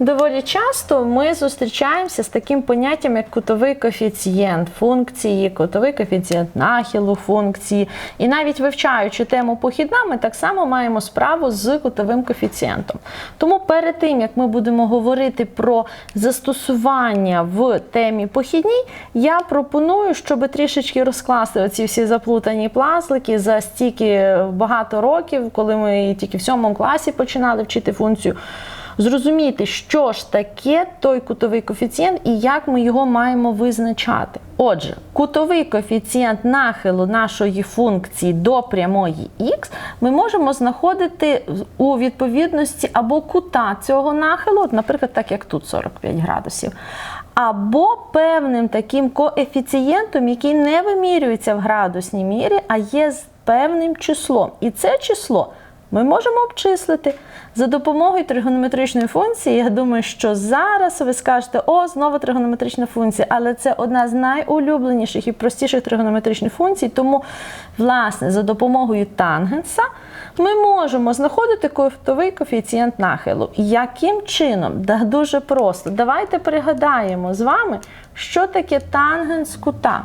Доволі часто ми зустрічаємося з таким поняттям, як кутовий коефіцієнт функції, кутовий коефіцієнт нахилу функції. І навіть вивчаючи тему похідна, ми так само маємо справу з кутовим коефіцієнтом. Тому перед тим, як ми будемо говорити про застосування в темі похідній, я пропоную, щоб трішечки розкласти оці всі заплутані пласлики за стільки багато років, коли ми тільки в сьомому класі починали вчити функцію зрозуміти, що ж таке той кутовий коефіцієнт і як ми його маємо визначати. Отже, кутовий коефіцієнт нахилу нашої функції до прямої х ми можемо знаходити у відповідності або кута цього нахилу, наприклад, так як тут 45 градусів. Або певним таким коефіцієнтом, який не вимірюється в градусній мірі, а є з певним числом. І це число ми можемо обчислити за допомогою тригонометричної функції. Я думаю, що зараз ви скажете, о, знову тригонометрична функція, але це одна з найулюбленіших і простіших тригонометричних функцій. Тому, власне, за допомогою тангенса ми можемо знаходити кутовий коефіцієнт нахилу. Яким чином? Да, Дуже просто. Давайте пригадаємо з вами, що таке тангенс кута.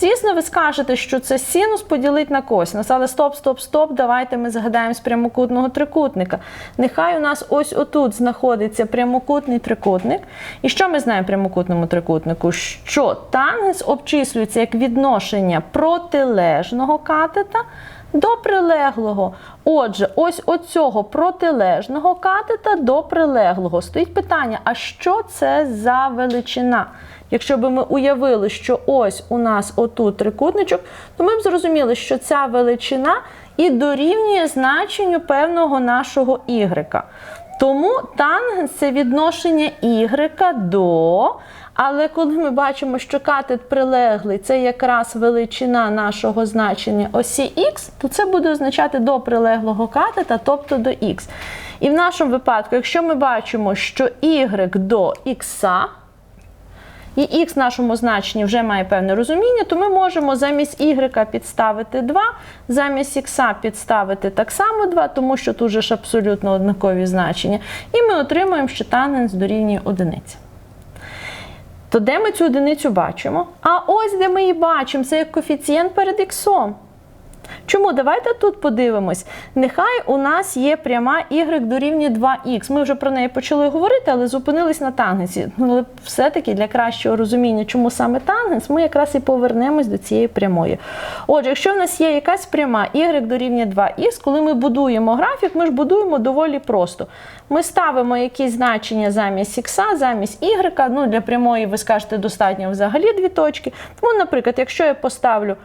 Звісно, ви скажете, що це синус поділить на косинус, але стоп, стоп, стоп, давайте ми згадаємо з прямокутного трикутника. Нехай у нас ось отут знаходиться прямокутний трикутник. І що ми знаємо в прямокутному трикутнику? Що тангенс обчислюється як відношення протилежного катета до прилеглого. Отже, ось оцього протилежного катета до прилеглого. Стоїть питання: а що це за величина? Якщо б ми уявили, що ось у нас отут трикутничок, то ми б зрозуміли, що ця величина і дорівнює значенню певного нашого y. Тому тангенс це відношення y до. Але коли ми бачимо, що катет прилеглий це якраз величина нашого значення осі х, то це буде означати до прилеглого катета, тобто до х. І в нашому випадку, якщо ми бачимо, що y до х, і х в нашому значенні вже має певне розуміння, то ми можемо замість y підставити 2, замість х підставити так само 2, тому що тут же ж абсолютно однакові значення. І ми отримуємо, що тангенс дорівнює одиниці. То де ми цю одиницю бачимо? А ось де ми її бачимо, це як коефіцієнт перед іксом. Чому? Давайте тут подивимось. Нехай у нас є пряма y дорівнює 2х. Ми вже про неї почали говорити, але зупинились на тангенсі. Ну, Але все-таки для кращого розуміння, чому саме тангенс, ми якраз і повернемось до цієї прямої. Отже, якщо в нас є якась пряма y дорівнює 2х, коли ми будуємо графік, ми ж будуємо доволі просто. Ми ставимо якісь значення замість х, замість y. Ну, Для прямої, ви скажете, достатньо взагалі дві точки. Тому, наприклад, якщо я поставлю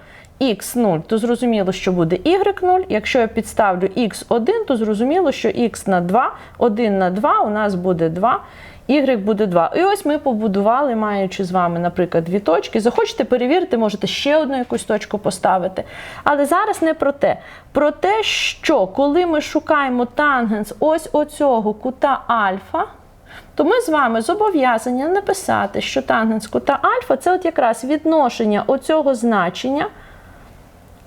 x0, то зрозуміло, що буде y0. Якщо я підставлю x1, то зрозуміло, що x на 2, 1 на 2 у нас буде 2, y буде 2. І ось ми побудували, маючи з вами, наприклад, дві точки. Захочете перевірити, можете ще одну якусь точку поставити. Але зараз не про те. Про те, що коли ми шукаємо тангенс ось оцього кута альфа, то ми з вами зобов'язані написати, що тангенс кута альфа це от якраз відношення оцього значення.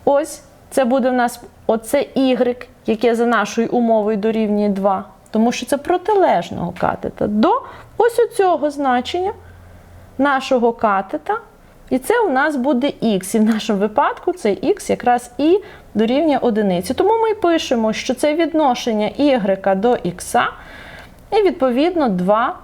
Ось це буде в нас оце y, яке за нашою умовою дорівнює 2, тому що це протилежного катета до ось оцього значення нашого катета. І це у нас буде х. І в нашому випадку цей х якраз і дорівнює одиниці. Тому ми пишемо, що це відношення y до х, і відповідно 2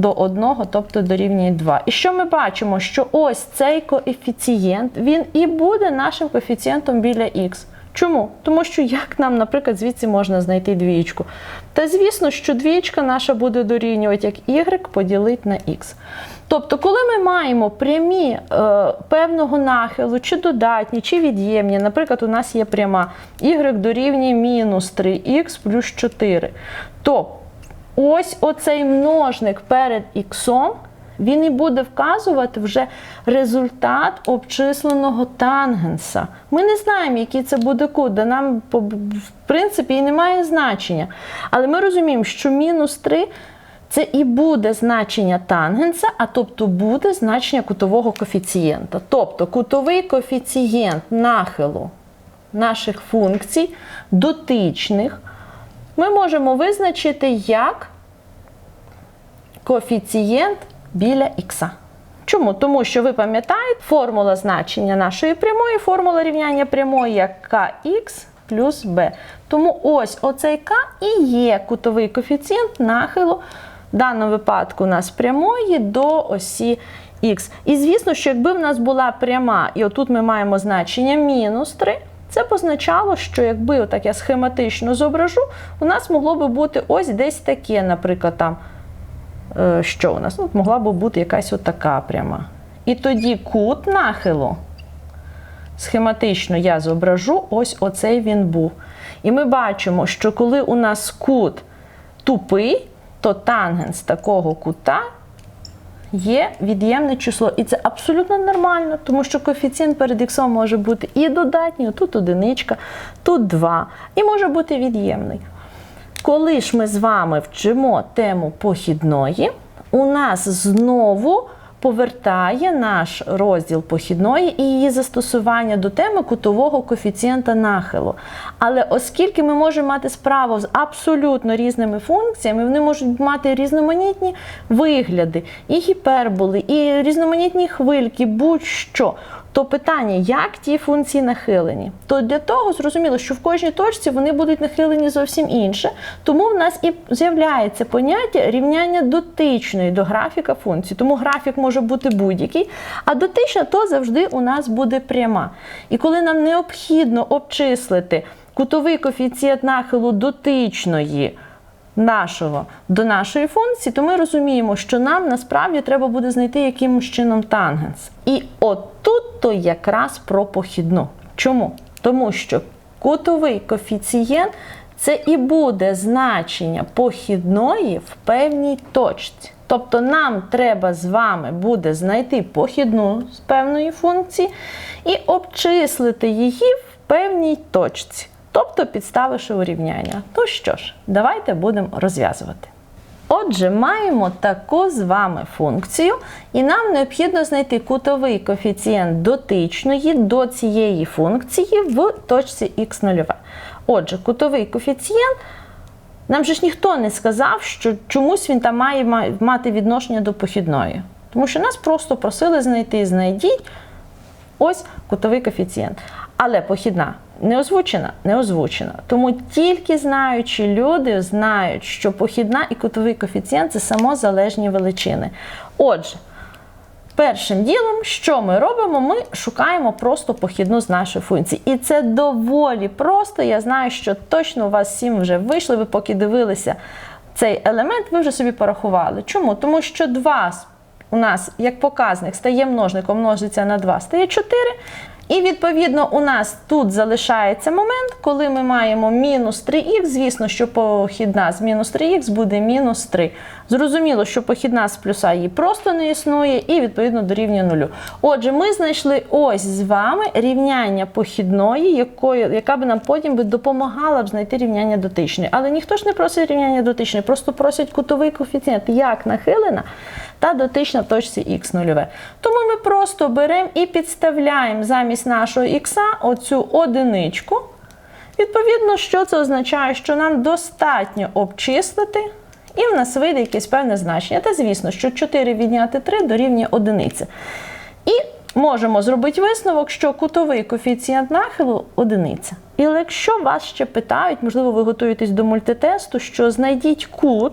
до 1, тобто дорівнює 2. І що ми бачимо? Що ось цей коефіцієнт, він і буде нашим коефіцієнтом біля х. Чому? Тому що як нам, наприклад, звідси можна знайти двічку? Та звісно, що двічка наша буде дорівнювати як y поділити на х. Тобто, коли ми маємо прямі е, певного нахилу, чи додатні, чи від'ємні, наприклад, у нас є пряма y дорівнює мінус 3х плюс 4, то ось оцей множник перед іксом, він і буде вказувати вже результат обчисленого тангенса. Ми не знаємо, який це буде кут, де нам, в принципі, і немає значення. Але ми розуміємо, що мінус 3 це і буде значення тангенса, а тобто буде значення кутового коефіцієнта. Тобто кутовий коефіцієнт нахилу наших функцій дотичних ми можемо визначити як коефіцієнт біля х. Чому? Тому що ви пам'ятаєте, формула значення нашої прямої, формула рівняння прямої як kx плюс b. Тому ось оцей k і є кутовий коефіцієнт нахилу, в даному випадку у нас прямої до осі х. І звісно, що якби в нас була пряма, і отут ми маємо значення мінус 3, це б означало, що якби отак я схематично зображу, у нас могло би бути ось десь таке, наприклад, там. Е, що у нас? Ну, могла б бути якась отака пряма. І тоді кут нахилу. Схематично я зображу, ось оцей він був. І ми бачимо, що коли у нас кут тупий, то тангенс такого кута є від'ємне число. І це абсолютно нормально, тому що коефіцієнт перед х може бути і додатній, тут одиничка, тут 2, і може бути від'ємний. Коли ж ми з вами вчимо тему похідної, у нас знову повертає наш розділ похідної і її застосування до теми кутового коефіцієнта нахилу. Але оскільки ми можемо мати справу з абсолютно різними функціями, вони можуть мати різноманітні вигляди, і гіперболи, і різноманітні хвильки, будь-що. То питання, як ті функції нахилені, то для того зрозуміло, що в кожній точці вони будуть нахилені зовсім інше. Тому в нас і з'являється поняття рівняння дотичної до графіка функції. Тому графік може бути будь-який, а дотична то завжди у нас буде пряма. І коли нам необхідно обчислити кутовий коефіцієнт нахилу дотичної нашого до нашої функції, то ми розуміємо, що нам насправді треба буде знайти якимось чином тангенс. І отут то якраз про похідну. Чому? Тому що кутовий коефіцієнт це і буде значення похідної в певній точці. Тобто нам треба з вами буде знайти похідну з певної функції і обчислити її в певній точці тобто підставивши урівняння. Ну що ж, давайте будемо розв'язувати. Отже, маємо таку з вами функцію, і нам необхідно знайти кутовий коефіцієнт дотичної до цієї функції в точці х0. Отже, кутовий коефіцієнт. Нам же ж ніхто не сказав, що чомусь він там має мати відношення до похідної. Тому що нас просто просили знайти, знайдіть ось кутовий коефіцієнт. Але похідна не озвучена, не озвучена. Тому тільки знаючі люди знають, що похідна і кутовий коефіцієнт це самозалежні величини. Отже, першим ділом, що ми робимо? Ми шукаємо просто похідну з нашої функції. І це доволі просто. Я знаю, що точно у вас всім вже вийшло, ви поки дивилися цей елемент, ви вже собі порахували. Чому? Тому що 2 у нас як показник стає множником, множиться на 2, стає 4. І відповідно у нас тут залишається момент, коли ми маємо мінус 3х. Звісно, що похідна з мінус 3х буде мінус 3. Зрозуміло, що похідна з плюса її просто не існує, і відповідно дорівнює нулю. Отже, ми знайшли ось з вами рівняння похідної, якої, яка б нам потім би допомагала б знайти рівняння дотичної. Але ніхто ж не просить рівняння дотичної, просто просять кутовий коефіцієнт, як нахилена та дотична точці х нульове. Тому ми просто беремо і підставляємо замість нашого х оцю одиничку. Відповідно, що це означає, що нам достатньо обчислити, і в нас вийде якесь певне значення. Та, звісно, що 4 відняти 3 дорівнює 1. І можемо зробити висновок, що кутовий коефіцієнт нахилу одиниця. І якщо вас ще питають, можливо, ви готуєтесь до мультитесту, що знайдіть кут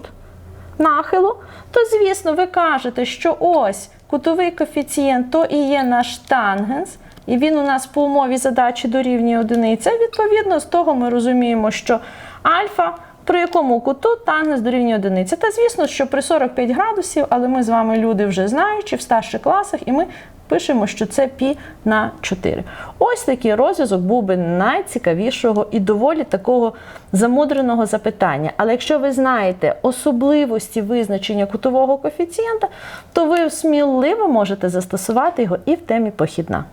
нахилу, то, звісно, ви кажете, що ось кутовий коефіцієнт то і є наш тангенс, і він у нас по умові задачі дорівнює одиниця. Відповідно, з того ми розуміємо, що альфа. При якому куту тангенс дорівнює одиниці. Та звісно, що при 45 градусів, але ми з вами люди вже знаючи в старших класах, і ми пишемо, що це пі на 4. Ось такий розв'язок був би найцікавішого і доволі такого замудреного запитання. Але якщо ви знаєте особливості визначення кутового коефіцієнта, то ви сміливо можете застосувати його і в темі похідна.